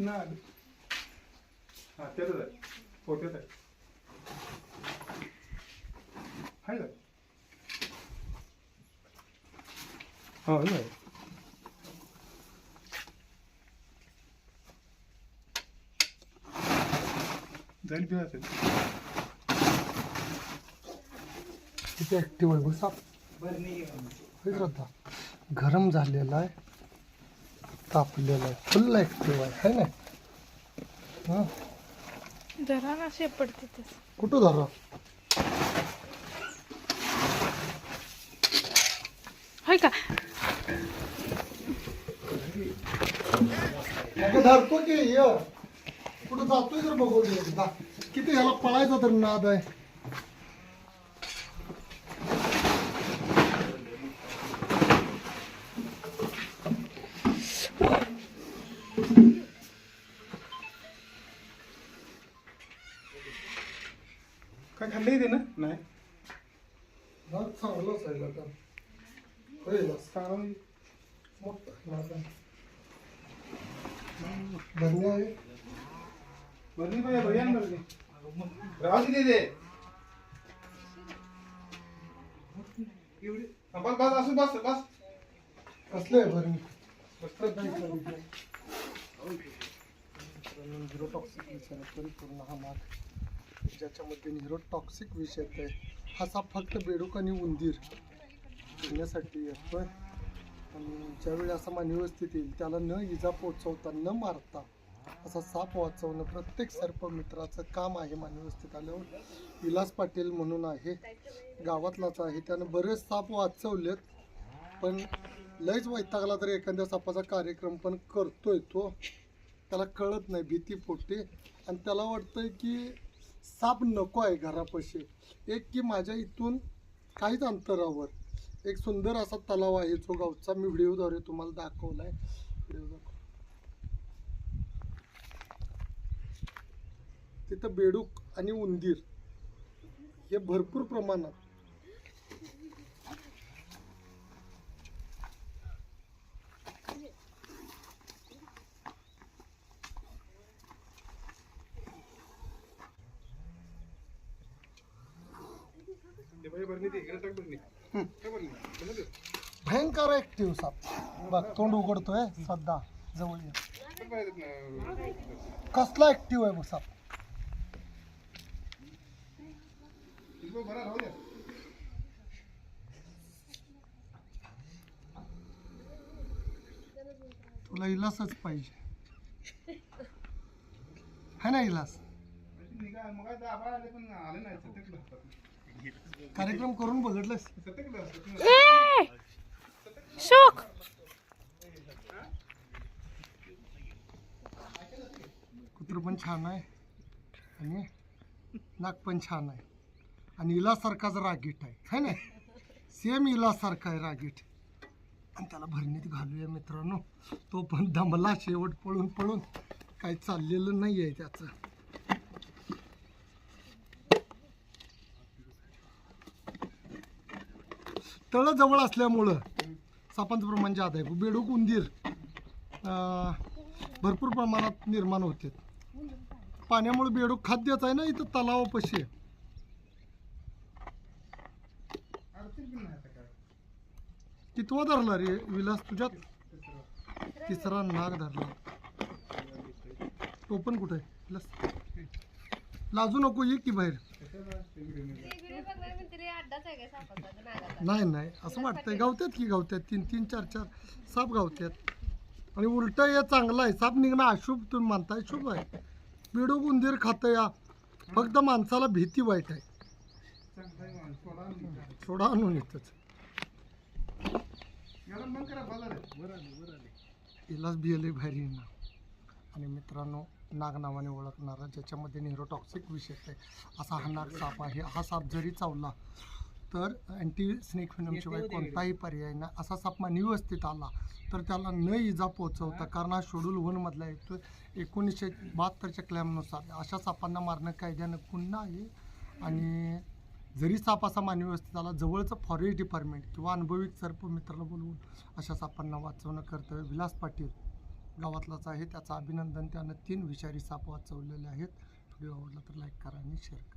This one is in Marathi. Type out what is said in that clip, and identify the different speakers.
Speaker 1: नाही आली. हा त्यातच आहे. पोट्यात आहे. आहे का हा नाही जाईल पिवा
Speaker 2: किती ऍक्टिव्ह आहे होय, श्रद्धा गरम झालेला आहे. तापलेला आहे फुल ऍक्टिव्ह आहे है ना? हा?
Speaker 3: जरा ना शेपडते तस.
Speaker 2: कुठं धरा?
Speaker 3: होय का?
Speaker 2: अगं धरतो की य. कुठं जातोय तर बघू किती ह्याला पळायचा तर नाद आहे.
Speaker 1: काय खाल्लं ते ना? नाही.
Speaker 2: नाद चांगलाच आहे आता. ना
Speaker 1: चांगला
Speaker 2: मोठा आहे धन्य आहे.
Speaker 1: बरणी पाहिजे बरी आहे ना बरणी. राहू दे दे एवढी बस बस असू बस बस.
Speaker 2: कसले आहे बरं झिरोटॉक्सिक विषय परिपूर्ण हा माग. ज्याच्यामध्ये झिरोटॉक्सिक विषय आहे हा साप फक्त बेडूक आणि उंदीर घेण्यासाठी येतोय. आणि ज्यावेळी असा मानवी येईल त्याला न इजा पोचवता न मारता असा साप वाचवणं प्रत्येक सर्प मित्राचं काम आहे मानवी आल्यावर विलास पाटील म्हणून आहे. गावातलाच आहे. त्यानं बरेच साप वाचवलेत पण लयच वैतागला तर एखाद्या सापाचा कार्यक्रम पण करतोय तो. त्याला कळत नाही भीतीपोटी आणि त्याला वाटतंय की साप नको आहे घरापाशी. एक की माझ्या इथून काहीच अंतरावर. एक सुंदर असा तलाव आहे जो गावचा. मी व्हिडिओद्वारे तुम्हाला दाखवलाय. व्हिडिओ दाखव. तिथं बेडूक आणि उंदीर हे भरपूर प्रमाणात
Speaker 1: ते पाहिजे बरणी दे इकडे टाक बरणी काय बरणी बरणी दे.
Speaker 2: भयंकर ऍक्टिव्ह साप बघ तोंड उघडतोय सध्या जवळ ये. कसला ऍक्टिव्ह आहे बघ साप. तुला इलासच पाहिजे. है ना इलास
Speaker 1: मग आले पण आले नाही
Speaker 2: कार्यक्रम करून बघितलंस?
Speaker 3: ए! शोक!
Speaker 2: कुत्र पण छान आहे. आणि नाक पण छान आहे. आणि इलासारखाच रागीट आहे. है ना? सेम इलासारखा आहे रागीट. आणि त्याला भरणीत घालूया मित्रांनो. तो पण दमला शेवट पळून पळून. काही चाललेलं नाही आहे त्याचं. तळ जवळ असल्यामुळं सापांचं प्रमाण जात आहे. बेडूक उंदीर अं, भरपूर प्रमाणात निर्माण होते. पाण्यामुळे बेडूक खाद्यच आहे ना इथं तलावापाशी
Speaker 1: अडचण
Speaker 2: कितवा धरला रे विलास तुझ्यात? तिसरा नाग धरला. तो पण कुठे आहे? विलास? लाजू नको ये की बाहेर. नाही नाही असं वाटतंय गावत्यात की गावत्यात? तीन तीन चार चार साप गावत्यात. आणि उलट हे चांगलं आहे. साप निघणं अशुभ तुम्ही मानताय शुभ आहे. बेडूक उंदीर खातं या. फक्त माणसाला भीती वाईट आहे.
Speaker 1: सोडा
Speaker 2: आणून येतच इलाज बियले भारी ना आणि मित्रांनो नाग नावाने ओळखणारा ज्याच्यामध्ये न्यूरोटॉक्सिक विषय आहे. असा हा नाग साप आहे. हा साप जरी चावला तर अँटी स्नेक शिवाय कोणताही पर्याय नाही. असा साप मानवी वस्तीत आला तर त्याला न इजा पोचवता कारण हा शेड्यूल वनमधला येतो. एकोणीसशे बहात्तरच्या क्लॅमनुसार अशा सापांना मारणं कायद्यानं गुन्हा आहे. आणि जरी साप असा मानवी व्यवस्थेत आला जवळचं फॉरेस्ट डिपार्टमेंट किंवा अनुभवी सर्प मित्राला बोलवून अशा सापांना वाचवणं कर्तव्य. विलास पाटील गावातलाच आहे. त्याचं अभिनंदन त्यानं तीन विषारी साप वाचवलेले आहेत. व्हिडिओ आवडला तर लाईक करा आणि शेअर करा.